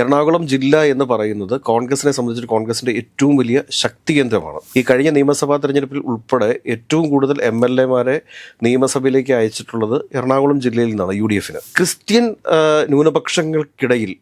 എറണാകുളം ജില്ല എന്ന് പറയുന്നത് കോൺഗ്രസിനെ സംബന്ധിച്ച് കോൺഗ്രസിന്റെ ഏറ്റവും വലിയ ശക്തി കേന്ദ്രമാണ്. ഈ കഴിഞ്ഞ നിയമസഭാ തെരഞ്ഞെടുപ്പിൽ ഉൾപ്പെടെ ഏറ്റവും കൂടുതൽ എം എൽ എമാരെ നിയമസഭയിലേക്ക് അയച്ചിട്ടുള്ളത് എറണാകുളം ജില്ലയിൽ നിന്നാണ് യു ഡി എഫിന്. ക്രിസ്ത്യൻ ന്യൂനപക്ഷങ്ങൾക്കിടയിൽ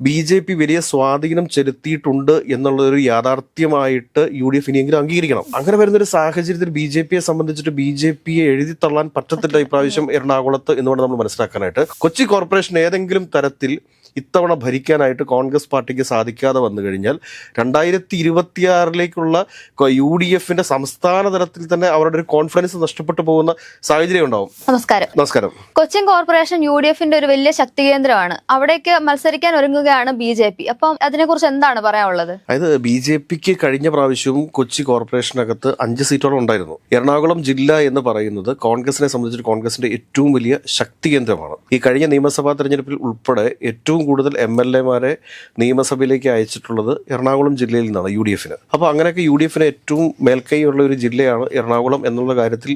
ബി ജെ പി വലിയ സ്വാധീനം ചെലുത്തിയിട്ടുണ്ട് എന്നുള്ളൊരു യാഥാർത്ഥ്യമായിട്ട് യു ഡി എഫ് ഇനിയെങ്കിലും അംഗീകരിക്കണം. അങ്ങനെ വരുന്നൊരു സാഹചര്യത്തിൽ ബി ജെ പിയെ സംബന്ധിച്ചിട്ട് ബി ജെ പിയെ എഴുതി തള്ളാൻ പറ്റത്തില്ല ഇപ്രാവശ്യം എറണാകുളത്ത് എന്ന് വേണം നമ്മൾ മനസ്സിലാക്കാനായിട്ട്. കൊച്ചി കോർപ്പറേഷൻ ഏതെങ്കിലും തരത്തിൽ ഇത്തവണ ഭരിക്കാനായിട്ട് കോൺഗ്രസ് പാർട്ടിക്ക് സാധിക്കാതെ വന്നു കഴിഞ്ഞാൽ രണ്ടായിരത്തി ഇരുപത്തിയാറിലേക്കുള്ള യു ഡി എഫിന്റെ സംസ്ഥാന തലത്തിൽ തന്നെ അവരുടെ ഒരു കോൺഫിഡൻസ് നഷ്ടപ്പെട്ടു പോകുന്ന സാഹചര്യം ഉണ്ടാവും. നമസ്കാരം. നമസ്കാരം. കൊച്ചിൻ കോർപ്പറേഷൻ യു ഡി എഫിന്റെ ഒരു വലിയ ശക്തി കേന്ദ്രമാണ്. അവിടേക്ക് മത്സരിക്കാൻ ഒരുങ്ങുകയാണ് ബി ജെ പി. അപ്പം അതിനെക്കുറിച്ച് എന്താണ് പറയാനുള്ളത്? അതായത് ബി ജെ പിക്ക് കഴിഞ്ഞ പ്രാവശ്യവും കൊച്ചി കോർപ്പറേഷനകത്ത് അഞ്ച് സീറ്റോളം ഉണ്ടായിരുന്നു. എറണാകുളം ജില്ല എന്ന് പറയുന്നത് കോൺഗ്രസിനെ സംബന്ധിച്ച് കോൺഗ്രസിന്റെ ഏറ്റവും വലിയ ശക്തി കേന്ദ്രമാണ്. ഈ കഴിഞ്ഞ നിയമസഭാ തെരഞ്ഞെടുപ്പിൽ ഉൾപ്പെടെ ഏറ്റവും കൂടുതൽ എം എൽ എമാരെ നിയമസഭയിലേക്ക് അയച്ചിട്ടുള്ളത് എറണാകുളം ജില്ലയിൽ നിന്നാണ് യു ഡി എഫിന്. അപ്പോൾ അങ്ങനെയൊക്കെ യു ഡി എഫിന് ഏറ്റവും മേൽക്കൈയുള്ള ഒരു ജില്ലയാണ് എറണാകുളം എന്നുള്ള കാര്യത്തിൽ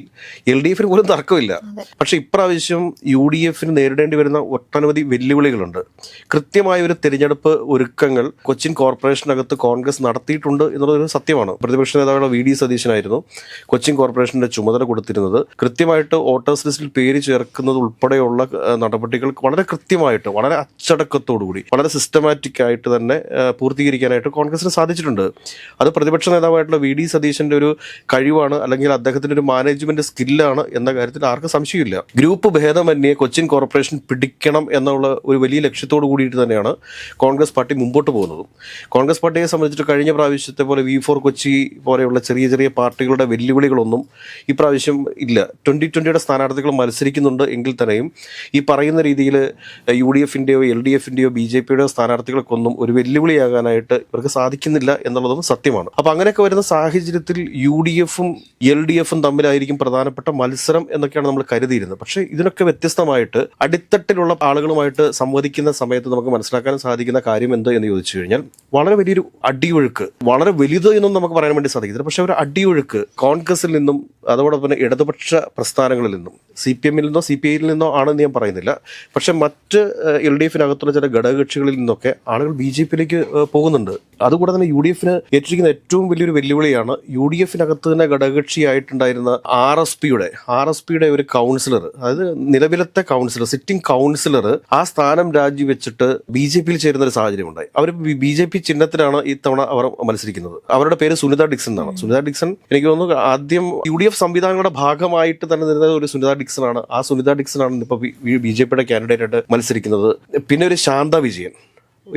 എൽ ഡി എഫിന് പോലും തർക്കമില്ല. പക്ഷേ ഇപ്രാവശ്യം യു ഡി എഫിന് നേരിടേണ്ടി വരുന്ന ഒട്ടനവധി വെല്ലുവിളികളുണ്ട്. കൃത്യമായ ഒരു തിരഞ്ഞെടുപ്പ് ഒരുക്കങ്ങൾ കൊച്ചിൻ കോർപ്പറേഷനകത്ത് കോൺഗ്രസ് നടത്തിയിട്ടുണ്ട് എന്നുള്ളതൊരു സത്യമാണ്. പ്രതിപക്ഷ നേതാവുള്ള വി ഡി സതീശനായിരുന്നു കൊച്ചിൻ കോർപ്പറേഷന്റെ ചുമതല കൊടുത്തിരുന്നത്. കൃത്യമായിട്ട് വോട്ടേഴ്സ് ലിസ്റ്റിൽ പേര് ചേർക്കുന്നത് ഉൾപ്പെടെയുള്ള നടപടികൾ വളരെ കൃത്യമായിട്ട് വളരെ അച്ചടക്കത്തോടുകൂടി വളരെ സിസ്റ്റമാറ്റിക് ആയിട്ട് തന്നെ പൂർത്തീകരിക്കാനായിട്ട് കോൺഗ്രസിന് സാധിച്ചിട്ടുണ്ട്. അത് പ്രതിപക്ഷ നേതാവായിട്ടുള്ള വി ഡി സതീശന്റെ ഒരു കഴിവാണ് അല്ലെങ്കിൽ അദ്ദേഹത്തിന്റെ ഒരു മാനേജ്മെന്റ് സ്കില്ലാണ് എന്ന കാര്യത്തിൽ ആർക്കും സംശയമില്ല. ഗ്രൂപ്പ് ഭേദമന്യേ കൊച്ചിൻ കോർപ്പറേഷൻ പിടിക്കണം എന്നുള്ള ഒരു വലിയ ലക്ഷ്യത്തോടു കൂടിയിട്ട് തന്നെയാണ് കോൺഗ്രസ് പാർട്ടി മുമ്പോട്ട് പോകുന്നതും. കോൺഗ്രസ് പാർട്ടിയെ സംബന്ധിച്ചിട്ട് കഴിഞ്ഞ പ്രാവശ്യത്തെ പോലെ വി ഫോർ കൊച്ചി പോലെയുള്ള ചെറിയ ചെറിയ പാർട്ടികളുടെ വെല്ലുവിളികളൊന്നും ഇപ്രാവശ്യം ഇല്ല. ട്വന്റി ട്വന്റിയുടെ സ്ഥാനാർത്ഥികൾ മത്സരിക്കുന്നുണ്ട് എങ്കിൽ തന്നെയും ഈ പറയുന്ന രീതിയിൽ യു ഡി എഫിന്റെയോ എൽ ഡി എഫിന്റെയോ ബി ജെ പിയുടെയോ സ്ഥാനാർത്ഥികൾക്കൊന്നും ഒരു വെല്ലുവിളിയാകാനായിട്ട് ഇവർക്ക് സാധിക്കുന്നില്ല എന്നുള്ളതും സത്യമാണ്. അപ്പോൾ അങ്ങനെയൊക്കെ വരുന്ന സാഹചര്യത്തിൽ യു ഡി എഫും എൽ ഡി എഫും തമ്മിലായിരിക്കും പ്രധാനപ്പെട്ട മത്സരം എന്നൊക്കെയാണ് നമ്മൾ കരുതിയിരുന്നത്. പക്ഷേ ഇതിനൊക്കെ വ്യത്യസ്തമായിട്ട് അടിത്തട്ടിലുള്ള ആളുകളുമായിട്ട് സംവദിക്കുന്ന സമയത്ത് നമുക്ക് മനസ്സിലാക്കാൻ സാധിക്കുന്ന കാര്യം എന്തോ എന്ന് ചോദിച്ചു കഴിഞ്ഞാൽ വളരെ വലിയൊരു അടിയൊഴുക്ക് വളരെ വലുത് എന്നും നമുക്ക് പറയാൻ വേണ്ടി സാധിക്കില്ല പക്ഷെ ഒരു അടിയൊഴുക്ക് കോൺഗ്രസിൽ നിന്നും അതോടൊപ്പം ഇടതുപക്ഷ പ്രസ്ഥാനങ്ങളിൽ നിന്നും സി പി എമ്മിൽ നിന്നോ സി പി ഐയിൽ നിന്നോ ആണെന്ന് ഞാൻ പറയുന്നില്ല. പക്ഷെ മറ്റ് എൽ ഡി എഫിനകത്തുള്ള ചില ഘടകകക്ഷികളിൽ നിന്നൊക്കെ ആളുകൾ ബി ജെ പിയിലേക്ക് പോകുന്നുണ്ട്. അതുകൂടെ തന്നെ യു ഡി എഫിന് ഏറ്റിരിക്കുന്ന ഏറ്റവും വലിയൊരു വെല്ലുവിളിയാണ് യു ഡി എഫിനകത്ത് തന്നെ ഘടകകക്ഷിയായിട്ടുണ്ടായിരുന്ന ആർ എസ് പിയുടെ ആർ എസ് പിയുടെ ഒരു കൗൺസിലർ അതായത് നിലവിലത്തെ കൗൺസിലർ സിറ്റിംഗ് കൗൺസിലർ ആ സ്ഥാനം രാജിവെച്ചിട്ട് ബി ജെ പിയിൽ ചേരുന്ന ഒരു സാഹചര്യം ഉണ്ടായി അവർ ബി ജെ പി ചിഹ്നത്തിലാണ് ഇത്തവണ അവർ മത്സരിക്കുന്നത്. അവരുടെ പേര് സുനിത ഡിക്സൺ എന്നാണ്. സുനിത ഡിക്സൺ എനിക്ക് തോന്നുന്നു ആദ്യം യു ഡി എഫ് സംവിധാനങ്ങളുടെ ഭാഗമായിട്ട് തന്നെ ഒരു സുനിത ഡിക്സൺ ആണ് ആ സുനിത ഡിക്സൺ ആണ് ഇപ്പോൾ ബി ജെ പിയുടെ കാൻഡിഡേറ്റ് ആയിട്ട് മത്സരിക്കുന്നത്. പിന്നെ ഒരു ശാന്ത വിജയൻ.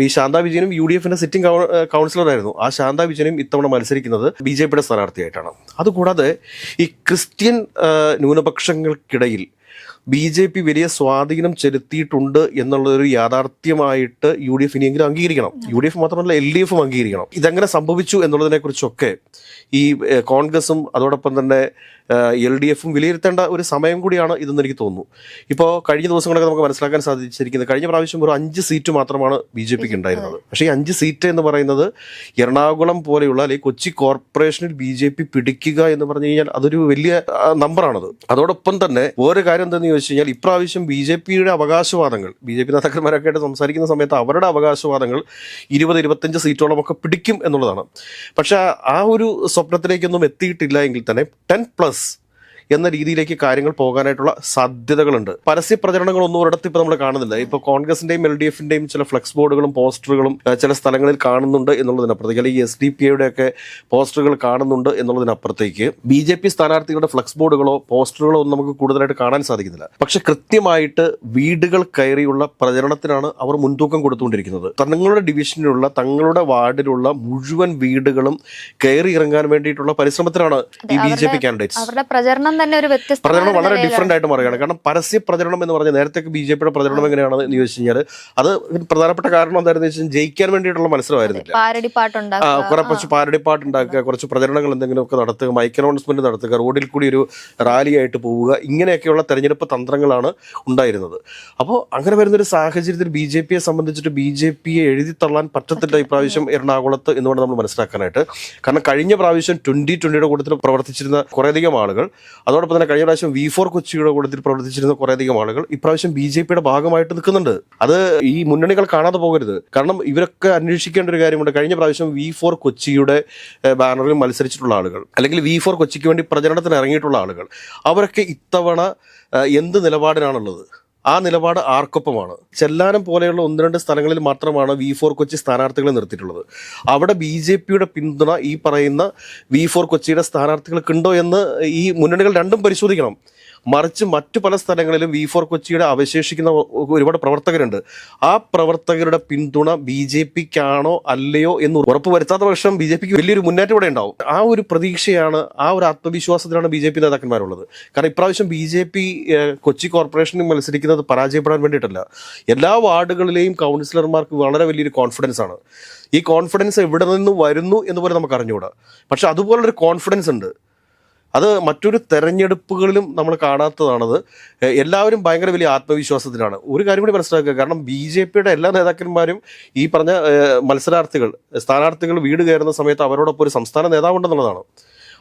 ഈ ശാന്ത വിജയനും യു ഡി എഫിന്റെ സിറ്റിംഗ് കൗൺസിലറായിരുന്നു ആ ശാന്ത വിജയനും ഇത്തവണ മത്സരിക്കുന്നത് ബി ജെ പിയുടെ സ്ഥാനാർത്ഥിയായിട്ടാണ്. അതുകൂടാതെ ഈ ക്രിസ്ത്യൻ ന്യൂനപക്ഷങ്ങൾക്കിടയിൽ ബി ജെ പി വലിയ സ്വാധീനം ചെലുത്തിയിട്ടുണ്ട് എന്നുള്ളൊരു യാഥാർത്ഥ്യമായിട്ട് യു ഡി എഫ് ഇനിയെങ്കിലും അംഗീകരിക്കണം. യു ഡി എഫ് മാത്രമല്ല എൽ ഡി എഫും അംഗീകരിക്കണം. ഇതെങ്ങനെ സംഭവിച്ചു എന്നുള്ളതിനെ കുറിച്ചൊക്കെ ഈ കോൺഗ്രസും അതോടൊപ്പം തന്നെ എൽ ഡി എഫും വിലയിരുത്തേണ്ട ഒരു സമയം കൂടിയാണ് ഇതെന്ന് എനിക്ക് തോന്നുന്നു. ഇപ്പോൾ കഴിഞ്ഞ ദിവസങ്ങളൊക്കെ നമുക്ക് മനസ്സിലാക്കാൻ സാധിച്ചിരിക്കുന്നത് കഴിഞ്ഞ പ്രാവശ്യം ഒരു അഞ്ച് സീറ്റ് മാത്രമാണ് ബി ജെ പിക്ക് ഉണ്ടായിരുന്നത്. പക്ഷേ ഈ അഞ്ച് സീറ്റ് എന്ന് പറയുന്നത് എറണാകുളം പോലെയുള്ള അല്ലെങ്കിൽ കൊച്ചി കോർപ്പറേഷനിൽ ബി ജെ പി പിടിക്കുക എന്ന് പറഞ്ഞു കഴിഞ്ഞാൽ അതൊരു വലിയ നമ്പറാണത്. അതോടൊപ്പം തന്നെ ഒരു കാര്യം എന്താണെന്ന് ചോദിച്ചു കഴിഞ്ഞാൽ ഇപ്രാവശ്യം ബി ജെ പിയുടെ അവകാശവാദങ്ങൾ ബി ജെ പി നേതാക്കന്മാരൊക്കെ ആയിട്ട് സംസാരിക്കുന്ന സമയത്ത് അവരുടെ അവകാശവാദങ്ങൾ ഇരുപത് ഇരുപത്തഞ്ച് സീറ്റോളം ഒക്കെ പിടിക്കും എന്നുള്ളതാണ്. പക്ഷേ ആ ഒരു സ്വപ്നത്തിലേക്കൊന്നും എത്തിയിട്ടില്ല എങ്കിൽ തന്നെ ടെൻ പ്ലസ് എന്ന രീതിയിലേക്ക് കാര്യങ്ങൾ പോകാനായിട്ടുള്ള സാധ്യതകളുണ്ട്. പരസ്യ പ്രചരണങ്ങളൊന്നും ഒരിടത്ത് ഇപ്പൊ നമ്മൾ കാണുന്നില്ല. ഇപ്പൊ കോൺഗ്രസിന്റെയും എൽ ഡി എഫിന്റെയും ചില ഫ്ലെക്സ് ബോർഡുകളും പോസ്റ്ററുകളും ചില സ്ഥലങ്ങളിൽ കാണുന്നുണ്ട് എന്നുള്ളതിനപ്പുറത്തേക്ക് അല്ലെങ്കിൽ എസ് ഡി പി ഐയുടെ ഒക്കെ പോസ്റ്ററുകൾ കാണുന്നുണ്ട് എന്നുള്ളതിനപ്പുറത്തേക്ക് ബി ജെ പി സ്ഥാനാർത്ഥികളുടെ ഫ്ലെക്സ് ബോർഡുകളോ പോസ്റ്ററുകളോ ഒന്നും നമുക്ക് കൂടുതലായിട്ട് കാണാൻ സാധിക്കുന്നില്ല. പക്ഷെ കൃത്യമായിട്ട് വീടുകൾ കയറിയുള്ള പ്രചരണത്തിനാണ് അവർ മുൻതൂക്കം കൊടുത്തുകൊണ്ടിരിക്കുന്നത്. തങ്ങളുടെ ഡിവിഷനിലുള്ള തങ്ങളുടെ വാർഡിലുള്ള മുഴുവൻ വീടുകളും കയറി ഇറങ്ങാൻ വേണ്ടിയിട്ടുള്ള പരിശ്രമത്തിലാണ് ഈ ബി ജെ പി കാൻഡിഡേറ്റ്സ് അവരുടെ പ്രചരണം തന്നെ ഒരു വ്യത്യസ്ത പ്രചരണം വളരെ ഡിഫറെന്റ് ആയിട്ട് മാറുകയാണ്. കാരണം പരസ്യ പ്രചരണം എന്ന് പറഞ്ഞാൽ നേരത്തെ ബി ജെ പിയുടെ പ്രചരണം എങ്ങനെയാണ് എന്ന് ചോദിച്ചു കഴിഞ്ഞാൽ അത് പ്രധാനപ്പെട്ട കാരണം എന്തായിരുന്നു വെച്ചാൽ ജയിക്കാൻ വേണ്ടിയിട്ടുള്ള മത്സരമായിരുന്നില്ല പാട്ടുണ്ടാക്കുക കുറെ കുറച്ച് പാരടിപ്പാട്ട് ഉണ്ടാക്കുക കുറച്ച് പ്രചരണങ്ങൾ എന്തെങ്കിലുമൊക്കെ നടത്തുക മൈക്ക് അനൗൺസ്മെന്റ് നടത്തുക റോഡിൽ കൂടി ഒരു റാലിയായിട്ട് പോവുക ഇങ്ങനെയൊക്കെയുള്ള തെരഞ്ഞെടുപ്പ് തന്ത്രങ്ങളാണ് ഉണ്ടായിരുന്നത്. അപ്പോൾ അങ്ങനെ വരുന്ന ഒരു സാഹചര്യത്തിൽ ബി ജെ പിയെ സംബന്ധിച്ചിട്ട് ബി ജെ പിയെ എഴുതി തള്ളാൻ പറ്റത്തില്ല ഇപ്രാവശ്യം എറണാകുളത്ത് എന്ന് വേണം നമ്മൾ മനസ്സിലാക്കാനായിട്ട്. കാരണം കഴിഞ്ഞ പ്രാവശ്യം ട്വന്റി ട്വന്റിയുടെ കൂട്ടത്തിൽ പ്രവർത്തിച്ചിരുന്ന കുറേയധികം ആളുകൾ അതോടൊപ്പം തന്നെ കഴിഞ്ഞ പ്രാവശ്യം വി ഫോർ കൊച്ചിയുടെ കൂട്ടത്തിൽ പ്രവർത്തിച്ചിരുന്ന കുറേയധികം ആളുകൾ ഇപ്രാവശ്യം ബി ജെ പിയുടെ ഭാഗമായിട്ട് നിൽക്കുന്നുണ്ട്. അത് ഈ മുന്നണികൾ കാണാതെ പോകരുത്. കാരണം ഇവരൊക്കെ അന്വേഷിക്കേണ്ട ഒരു കാര്യമുണ്ട്. കഴിഞ്ഞ പ്രാവശ്യം വി ഫോർ കൊച്ചിയുടെ ബാനറിൽ മത്സരിച്ചിട്ടുള്ള ആളുകൾ അല്ലെങ്കിൽ വി ഫോർ കൊച്ചിക്ക് വേണ്ടി പ്രചരണത്തിന് ഇറങ്ങിയിട്ടുള്ള ആളുകൾ അവരൊക്കെ ഇത്തവണ എന്ത് നിലപാടിനാണുള്ളത്? ആ നിലപാട് ആർക്കൊപ്പമാണ്? ചെല്ലാനം പോലെയുള്ള ഒന്ന് രണ്ട് സ്ഥലങ്ങളിൽ മാത്രമാണ് വി ഫോർ കൊച്ചി സ്ഥാനാർത്ഥികളെ നിർത്തിയിട്ടുള്ളത്. അവിടെ ബി ജെ പിയുടെ പിന്തുണ ഈ പറയുന്ന വി ഫോർ കൊച്ചിയുടെ സ്ഥാനാർത്ഥികൾക്കുണ്ടോ എന്ന് ഈ മുന്നണികൾ രണ്ടും പരിശോധിക്കണം. മറിച്ച് മറ്റു പല സ്ഥലങ്ങളിലും വി ഫോർ കൊച്ചിയുടെ അവശേഷിക്കുന്ന ഒരുപാട് പ്രവർത്തകരുണ്ട്. ആ പ്രവർത്തകരുടെ പിന്തുണ ബി ജെ പിക്കാണോ അല്ലയോ എന്ന് ഉറപ്പ് വരുത്താത്ത പക്ഷം ബി ജെ പിക്ക് വലിയൊരു മുന്നേറ്റം ഇവിടെ ഉണ്ടാവും. ആ ഒരു പ്രതീക്ഷയാണ് ആ ഒരു ആത്മവിശ്വാസത്തിലാണ് ബി ജെ പി നേതാക്കന്മാരുള്ളത്. കാരണം ഇപ്രാവശ്യം ബി ജെ പി കൊച്ചി കോർപ്പറേഷനിൽ മത്സരിക്കുന്നത് പരാജയപ്പെടാൻ വേണ്ടിയിട്ടല്ല. എല്ലാ വാർഡുകളിലെയും കൗൺസിലർമാർക്ക് വളരെ വലിയൊരു കോൺഫിഡൻസ് ആണ്. ഈ കോൺഫിഡൻസ് എവിടെ നിന്ന് വരുന്നു എന്ന് പോലെ നമുക്ക് അറിഞ്ഞുകൂടാ പക്ഷെ അതുപോലൊരു കോൺഫിഡൻസ് ഉണ്ട്. അത് മറ്റൊരു തെരഞ്ഞെടുപ്പുകളിലും നമ്മൾ കാണാത്തതാണത്. എല്ലാവരും ഭയങ്കര വലിയ ആത്മവിശ്വാസത്തിലാണ്. ഒരു കാര്യം കൂടി മനസ്സിലാക്കുക. കാരണം ബി ജെ പിയുടെ എല്ലാ നേതാക്കന്മാരും ഈ പറഞ്ഞ മത്സരാർത്ഥികൾ സ്ഥാനാർത്ഥികൾ വീട് കയറുന്ന സമയത്ത് അവരോടൊപ്പം ഒരു സംസ്ഥാന നേതാവുണ്ടെന്നുള്ളതാണ്.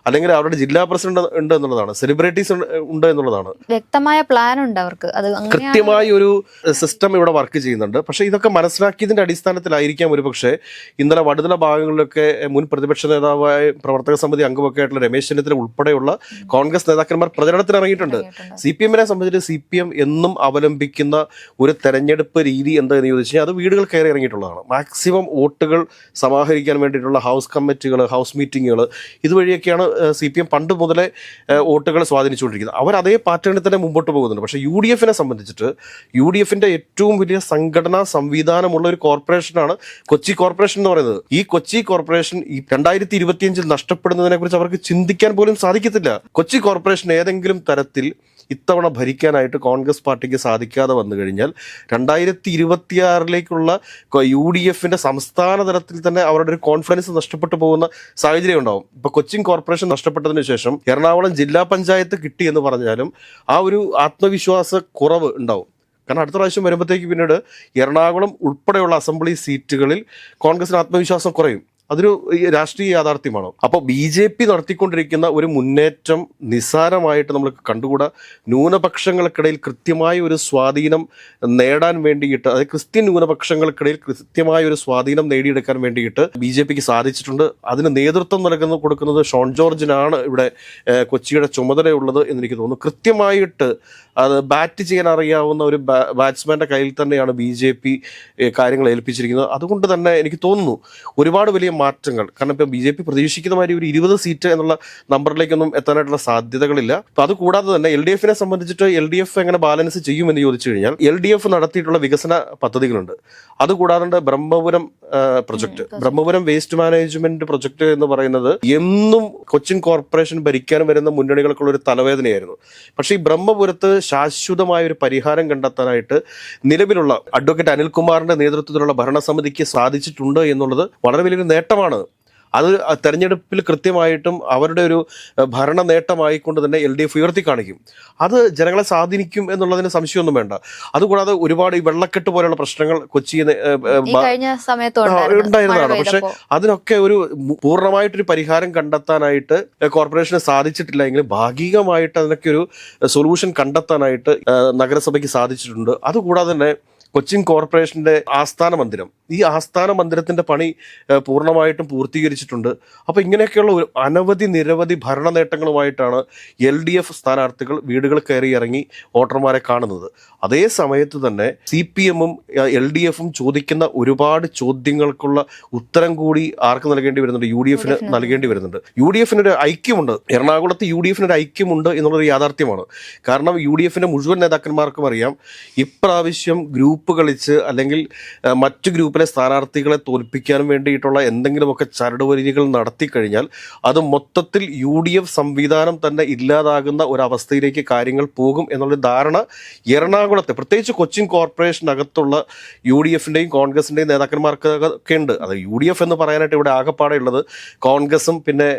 അല്ലെങ്കിൽ അവരുടെ ജില്ലാ പ്രസിഡന്റ് ഉണ്ട് എന്നുള്ളതാണ്. സെലിബ്രിറ്റീസ് ഉണ്ട് എന്നുള്ളതാണ്. വ്യക്തമായ പ്ലാൻ ഉണ്ട് അവർക്ക്. അത് കൃത്യമായി ഒരു സിസ്റ്റം ഇവിടെ വർക്ക് ചെയ്യുന്നുണ്ട്. പക്ഷെ ഇതൊക്കെ മനസ്സിലാക്കിയതിന്റെ അടിസ്ഥാനത്തിലായിരിക്കാം ഒരു പക്ഷേ ഇന്നലെ വടുതല ഭാഗങ്ങളിലൊക്കെ മുൻ പ്രതിപക്ഷ നേതാവായ പ്രവർത്തക സമിതി അംഗമൊക്കെ ആയിട്ടുള്ള രമേശ് ചെന്നിത്തല ഉൾപ്പെടെയുള്ള കോൺഗ്രസ് നേതാക്കന്മാർ പ്രചരണത്തിന് ഇറങ്ങിയിട്ടുണ്ട്. ഇറങ്ങിയിട്ടുണ്ട്. സി പി എമ്മിനെ സംബന്ധിച്ച് സി പി എം എന്നും അവലംബിക്കുന്ന ഒരു തെരഞ്ഞെടുപ്പ് രീതി എന്താണെന്ന് ചോദിച്ചു കഴിഞ്ഞാൽ അത് വീടുകൾ കയറി ഇറങ്ങിയിട്ടുള്ളതാണ്. മാക്സിമം വോട്ടുകൾ സമാഹരിക്കാൻ വേണ്ടിയിട്ടുള്ള ഹൗസ് കമ്മിറ്റികൾ ഹൗസ് മീറ്റിങ്ങുകൾ ഇതുവഴിയൊക്കെയാണ് സി പി എം പണ്ട് മുതലേ വോട്ടുകൾ സ്വാധീനിച്ചുകൊണ്ടിരിക്കുന്നത്. അവർ അതേ പാറ്റേണിൽ തന്നെ മുമ്പോട്ട് പോകുന്നുണ്ട്. പക്ഷേ യു ഡി എഫിനെ സംബന്ധിച്ചിട്ട് യു ഡി എഫിന്റെ ഏറ്റവും വലിയ സംഘടനാ സംവിധാനമുള്ള ഒരു കോർപ്പറേഷനാണ് കൊച്ചി കോർപ്പറേഷൻ എന്ന് പറയുന്നത്. ഈ കൊച്ചി കോർപ്പറേഷൻ ഈ രണ്ടായിരത്തി ഇരുപത്തിയഞ്ചിൽ നഷ്ടപ്പെടുന്നതിനെ കുറിച്ച് അവർക്ക് ചിന്തിക്കാൻ പോലും സാധിക്കത്തില്ല. കൊച്ചി കോർപ്പറേഷൻ ഏതെങ്കിലും തരത്തിൽ ഇത്തവണ ഭരിക്കാനായിട്ട് കോൺഗ്രസ് പാർട്ടിക്ക് സാധിക്കാതെ വന്നു കഴിഞ്ഞാൽ രണ്ടായിരത്തി ഇരുപത്തിയാറിലേക്കുള്ള യു ഡി എഫിന്റെ സംസ്ഥാന തലത്തിൽ തന്നെ അവരുടെ ഒരു കോൺഫിഡൻസ് നഷ്ടപ്പെട്ടു പോകുന്ന സാഹചര്യം ഉണ്ടാവും. ഇപ്പോൾ കൊച്ചിൻ കോർപ്പറേഷൻ നഷ്ടപ്പെട്ടതിന് ശേഷം എറണാകുളം ജില്ലാ പഞ്ചായത്ത് കിട്ടി എന്ന് പറഞ്ഞാലും ആ ഒരു ആത്മവിശ്വാസ കുറവ് ഉണ്ടാവും. കാരണം അടുത്ത പ്രാവശ്യം വരുമ്പോഴത്തേക്ക് പിന്നീട് എറണാകുളം ഉൾപ്പെടെയുള്ള അസംബ്ലി സീറ്റുകളിൽ കോൺഗ്രസിന് ആത്മവിശ്വാസം കുറയും. അതൊരു രാഷ്ട്രീയ യാഥാർത്ഥ്യമാണ്? അപ്പോൾ ബി ജെ പി നടത്തിക്കൊണ്ടിരിക്കുന്ന ഒരു മുന്നേറ്റം നിസ്സാരമായിട്ട് നമ്മൾ കണ്ടുകൂടാ? ന്യൂനപക്ഷങ്ങൾക്കിടയിൽ കൃത്യമായ ഒരു സ്വാധീനം നേടാൻ വേണ്ടിയിട്ട് അതായത് ക്രിസ്ത്യൻ ന്യൂനപക്ഷങ്ങൾക്കിടയിൽ കൃത്യമായ ഒരു സ്വാധീനം നേടിയെടുക്കാൻ വേണ്ടിയിട്ട് ബി ജെ പിക്ക് സാധിച്ചിട്ടുണ്ട്. അതിന് നേതൃത്വം നൽകുന്ന കൊടുക്കുന്നത് ഷോൺ ജോർജിനാണ് ഇവിടെ കൊച്ചിയുടെ ചുമതലയുള്ളത് എന്ന് എനിക്ക് തോന്നുന്നു. കൃത്യമായിട്ട് അത് ബാറ്റ് ചെയ്യാൻ അറിയാവുന്ന ഒരു ബാറ്റ്സ്മാന്റെ കയ്യിൽ തന്നെയാണ് ബി ജെ പി കാര്യങ്ങൾ ഏൽപ്പിച്ചിരിക്കുന്നത്. അതുകൊണ്ട് തന്നെ എനിക്ക് തോന്നുന്നു ഒരുപാട് വലിയ മാറ്റങ്ങൾ. കാരണം ഇപ്പം ബി ജെ പി പ്രതീക്ഷിക്കുന്ന മാതിരി ഒരു ഇരുപത് സീറ്റ് എന്നുള്ള നമ്പറിലേക്കൊന്നും എത്താനായിട്ടുള്ള സാധ്യതകളില്ല. അപ്പൊ അത് കൂടാതെ തന്നെ എൽ ഡി എഫിനെ സംബന്ധിച്ചിട്ട് എൽ ഡി എഫ് എങ്ങനെ ബാലൻസ് ചെയ്യുമെന്ന് ചോദിച്ചു കഴിഞ്ഞാൽ എൽ ഡി എഫ് നടത്തിയിട്ടുള്ള വികസന പദ്ധതികളുണ്ട്. അതുകൂടാതെ Brahmapuram project. Brahmapuram waste management project എന്ന് പറയുന്നത് എന്നും കൊച്ചിൻ കോർപ്പറേഷൻ ഭരിക്കാൻ വരുന്ന മുന്നണികൾക്കുള്ള ഒരു തലവേദനയായിരുന്നു. പക്ഷേ ഈ ബ്രഹ്മപുരത്ത് ശാശ്വതമായ ഒരു പരിഹാരം കണ്ടെത്താനായിട്ട് നിലവിലുള്ള അഡ്വക്കേറ്റ് അനിൽകുമാറിന്റെ നേതൃത്വത്തിലുള്ള ഭരണസമിതിക്ക് സാധിച്ചിട്ടുണ്ട് എന്നുള്ളത് വളരെ വലിയൊരു നേട്ടമാണ്. അത് തെരഞ്ഞെടുപ്പിൽ കൃത്യമായിട്ടും അവരുടെ ഒരു ഭരണ നേട്ടമായിക്കൊണ്ട് തന്നെ എൽ ഡി എഫ് ഉയർത്തി കാണിക്കും. അത് ജനങ്ങളെ സ്വാധീനിക്കും എന്നുള്ളതിന് സംശയമൊന്നും വേണ്ട. അതുകൂടാതെ ഒരുപാട് ഈ വെള്ളക്കെട്ട് പോലെയുള്ള പ്രശ്നങ്ങൾ കൊച്ചി. ഉണ്ടായിരുന്നതാണ്. പക്ഷെ അതിനൊക്കെ ഒരു പൂർണമായിട്ടൊരു പരിഹാരം കണ്ടെത്താനായിട്ട് കോർപ്പറേഷന് സാധിച്ചിട്ടില്ല എങ്കിലും ഭാഗികമായിട്ട് അതിനൊക്കെ ഒരു സൊല്യൂഷൻ കണ്ടെത്താനായിട്ട് നഗരസഭയ്ക്ക് സാധിച്ചിട്ടുണ്ട്. അതുകൂടാതെ തന്നെ കൊച്ചിൻ കോർപ്പറേഷന്റെ ആസ്ഥാന മന്ദിരം. ഈ ആസ്ഥാന മന്ദിരത്തിന്റെ പണി പൂർണമായിട്ടും പൂർത്തീകരിച്ചിട്ടുണ്ട്. അപ്പൊ ഇങ്ങനെയൊക്കെയുള്ള അനവധി നിരവധി ഭരണ നേട്ടങ്ങളുമായിട്ടാണ് എൽ ഡി എഫ് സ്ഥാനാർത്ഥികൾ വീടുകൾ കയറി ഇറങ്ങി വോട്ടർമാരെ കാണുന്നത്. അതേ സമയത്ത് തന്നെ സി പി എമ്മും എൽ ഡി എഫും ചോദിക്കുന്ന ഒരുപാട് ചോദ്യങ്ങൾക്കുള്ള ഉത്തരം കൂടി ആർക്ക് നൽകേണ്ടി വരുന്നുണ്ട്? യു ഡി എഫിന് നൽകേണ്ടി വരുന്നുണ്ട്. യു ഡി എഫിന് ഒരു ഐക്യമുണ്ട്. എറണാകുളത്ത് യു ഡി എഫിനൊരു ഒരു ഐക്യമുണ്ട് എന്നുള്ളൊരു യാഥാർത്ഥ്യമാണ്. കാരണം യു ഡി എഫിന്റെ മുഴുവൻ നേതാക്കന്മാർക്കും അറിയാം ഇപ്രാവശ്യം ഗ്രൂപ്പ് കളിച്ച് അല്ലെങ്കിൽ മറ്റു ഗ്രൂപ്പിലെ സ്ഥാനാർത്ഥികളെ തോൽപ്പിക്കാൻ വേണ്ടിയിട്ടുള്ള എന്തെങ്കിലുമൊക്കെ ചരടുവലികൾ നടത്തി കഴിഞ്ഞാൽ അത് മൊത്തത്തിൽ യു ഡി എഫ് സംവിധാനം തന്നെ ഇല്ലാതാകുന്ന ഒരവസ്ഥയിലേക്ക് കാര്യങ്ങൾ പോകും എന്നുള്ള ധാരണ എറണാകുളത്തെ പ്രത്യേകിച്ച് കൊച്ചിൻ കോർപ്പറേഷനകത്തുള്ള യു ഡി എഫിന്റെയും കോൺഗ്രസിന്റെയും നേതാക്കന്മാർക്കൊക്കെ ഉണ്ട്. അത് യു ഡി എഫ് എന്ന് പറയാനായിട്ട് ഇവിടെ ആകെപ്പാടെ ഉള്ളത് കോൺഗ്രസും പിന്നെ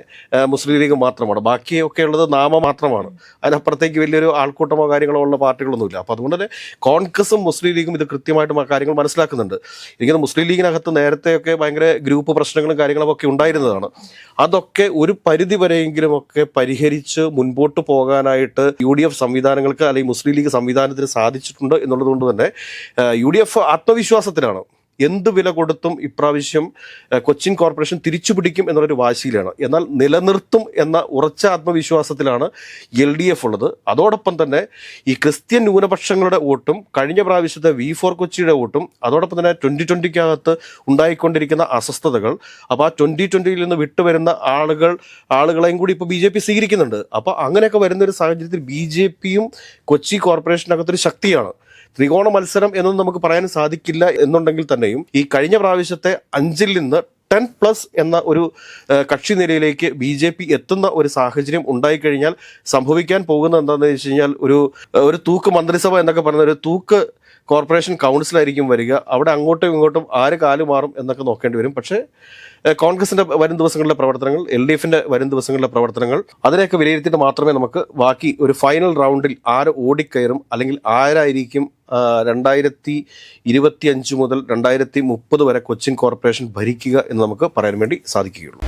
മുസ്ലിം ലീഗും മാത്രമാണ്. ബാക്കിയൊക്കെ ഉള്ളത് നാമ മാത്രമാണ്. അതിനപ്പുറത്തേക്ക് വലിയൊരു ആൾക്കൂട്ടമോ കാര്യങ്ങളോ ഉള്ള പാർട്ടികളൊന്നുമില്ല. അപ്പോൾ അതുകൊണ്ട് തന്നെ കോൺഗ്രസും മുസ്ലിം ലീഗും ഇത് കൃത്യമായിട്ടും കാര്യങ്ങൾ മനസ്സിലാക്കുന്നുണ്ട്. എനിക്കത് മുസ്ലിം ലീഗിനകത്ത് നേരത്തെയൊക്കെ ഭയങ്കര ഗ്രൂപ്പ് പ്രശ്നങ്ങളും കാര്യങ്ങളും ഒക്കെ ഉണ്ടായിരുന്നതാണ്. അതൊക്കെ ഒരു പരിധി വരെയെങ്കിലും ഒക്കെ പരിഹരിച്ച് മുൻപോട്ട് പോകാനായിട്ട് യു ഡി എഫ് സംവിധാനങ്ങൾക്ക് അല്ലെങ്കിൽ മുസ്ലിം ലീഗ് സംവിധാനത്തിന് സാധിച്ചിട്ടുണ്ട് എന്നുള്ളത് കൊണ്ട് തന്നെ യു ഡി എഫ് ആത്മവിശ്വാസത്തിലാണ്. എന്ത് വില കൊടുത്തും ഇപ്രാവശ്യം കൊച്ചിൻ കോർപ്പറേഷൻ തിരിച്ചു പിടിക്കും എന്നുള്ളൊരു വാശിയിലാണ്. എന്നാൽ നിലനിർത്തും എന്ന ഉറച്ച ആത്മവിശ്വാസത്തിലാണ് എൽ ഡി എഫ് ഉള്ളത്. അതോടൊപ്പം തന്നെ ഈ ക്രിസ്ത്യൻ ന്യൂനപക്ഷങ്ങളുടെ വോട്ടും കഴിഞ്ഞ പ്രാവശ്യത്തെ വി ഫോർ കൊച്ചിയുടെ വോട്ടും അതോടൊപ്പം തന്നെ ട്വന്റി ട്വന്റിക്കകത്ത് ഉണ്ടായിക്കൊണ്ടിരിക്കുന്ന അസ്വസ്ഥതകൾ അപ്പോൾ ആ ട്വന്റി ട്വന്റിയിൽ നിന്ന് വിട്ടുവരുന്ന ആളുകൾ ആളുകളെയും കൂടി ഇപ്പോൾ ബി ജെ പി സ്വീകരിക്കുന്നുണ്ട്. അപ്പോൾ അങ്ങനെയൊക്കെ വരുന്ന ഒരു സാഹചര്യത്തിൽ ബി ജെ പിയും കൊച്ചി കോർപ്പറേഷനകത്തൊരു ശക്തിയാണ്. ത്രികോണ മത്സരം എന്നൊന്നും നമുക്ക് പറയാൻ സാധിക്കില്ല എന്നുണ്ടെങ്കിൽ തന്നെയും ഈ കഴിഞ്ഞ പ്രാവശ്യത്തെ അഞ്ചിൽ നിന്ന് ടെൻ പ്ലസ് എന്ന ഒരു കക്ഷി നിലയിലേക്ക് ബി ജെ പി എത്തുന്ന ഒരു സാഹചര്യം ഉണ്ടായിക്കഴിഞ്ഞാൽ സംഭവിക്കാൻ പോകുന്ന എന്താണെന്ന് വെച്ച് കഴിഞ്ഞാൽ ഒരു ഒരു തൂക്ക് മന്ത്രിസഭ എന്നൊക്കെ പറയുന്ന ഒരു തൂക്ക് കോർപ്പറേഷൻ കൗൺസിലായിരിക്കും വരിക. അവിടെ അങ്ങോട്ടും ഇങ്ങോട്ടും ആര് കാലു മാറും എന്നൊക്കെ നോക്കേണ്ടി വരും. പക്ഷേ കോൺഗ്രസിന്റെ വരും ദിവസങ്ങളിലെ പ്രവർത്തനങ്ങൾ എൽ ഡി എഫിന്റെ വരും ദിവസങ്ങളിലെ പ്രവർത്തനങ്ങൾ അതിനെയൊക്കെ വിലയിരുത്തിയിട്ട് മാത്രമേ നമുക്ക് ബാക്കി ഒരു ഫൈനൽ റൗണ്ടിൽ ആര് ഓടിക്കയറും അല്ലെങ്കിൽ ആരായിരിക്കും രണ്ടായിരത്തി ഇരുപത്തി അഞ്ച് മുതൽ രണ്ടായിരത്തി മുപ്പത് വരെ കൊച്ചിൻ കോർപ്പറേഷൻ ഭരിക്കുക എന്ന് നമുക്ക് പറയാൻ വേണ്ടി സാധിക്കുകയുള്ളൂ.